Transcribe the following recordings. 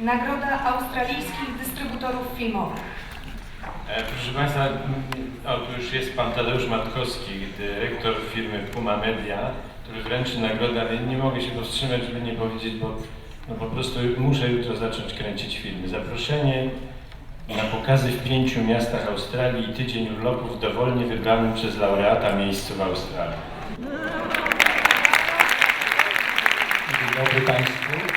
Nagroda Australijskich Dystrybutorów Filmowych. E, Proszę Państwa, o, tu już jest Pan Tadeusz Matkowski, dyrektor firmy Puma Media, który wręczy nagrodę, ale nie mogę się powstrzymać, żeby nie powiedzieć, bo no po prostu muszę jutro zacząć kręcić filmy. Zaproszenie na pokazy w pięciu miastach Australii i tydzień urlopów w dowolnie wybranym przez laureata miejscu w Australii. Dzień dobry Państwu.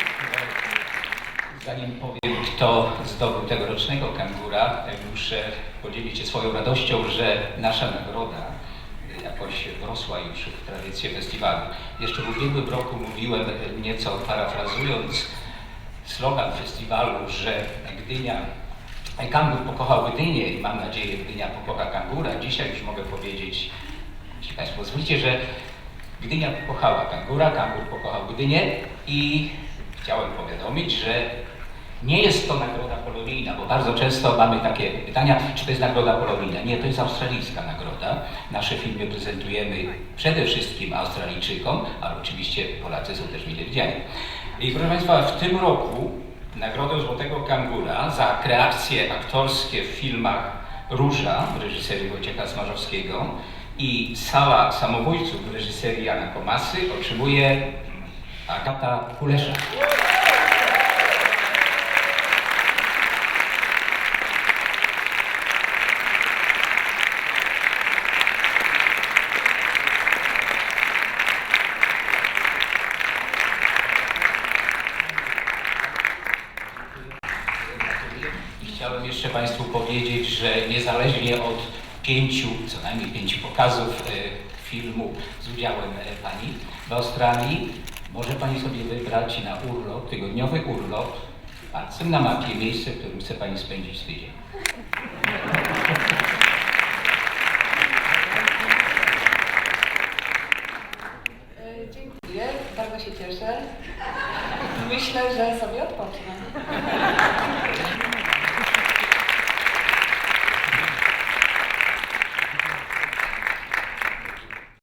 Zanim powiem, kto zdobył tegorocznego kangura, muszę podzielić się swoją radością, że nasza nagroda jakoś wrosła już w tradycję festiwalu. Jeszcze w ubiegłym roku mówiłem, nieco parafrazując slogan festiwalu, że Gdynia Kangur pokochał Gdynię i mam nadzieję Gdynia pokocha kangura. Dzisiaj już mogę powiedzieć, jeśli Państwo pozwolicie, że Gdynia pokochała kangura, kangur pokochał Gdynię i chciałem powiadomić, że nie jest to nagroda polonijna, bo bardzo często mamy takie pytania, czy to jest nagroda polonijna. Nie, to jest australijska nagroda. Nasze filmy prezentujemy przede wszystkim Australijczykom, ale oczywiście Polacy są też mile widziani. I proszę Państwa, w tym roku nagrodę Złotego Kangura za kreacje aktorskie w filmach Róża w reżyserii Wojciecha Smarzowskiego i Sala Samobójców w reżyserii Jana Komasy otrzymuje Agata Kulesza. I chciałem jeszcze Państwu powiedzieć, że niezależnie od pięciu, co najmniej pięciu pokazów e, filmu z udziałem e, Pani w Australii, może Pani sobie wybrać na urlop, tygodniowy urlop, palcem na mapie miejsce, w którym chce Pani spędzić tydzień. E, Dziękuję, bardzo się cieszę. Myślę, że sobie odpocznę.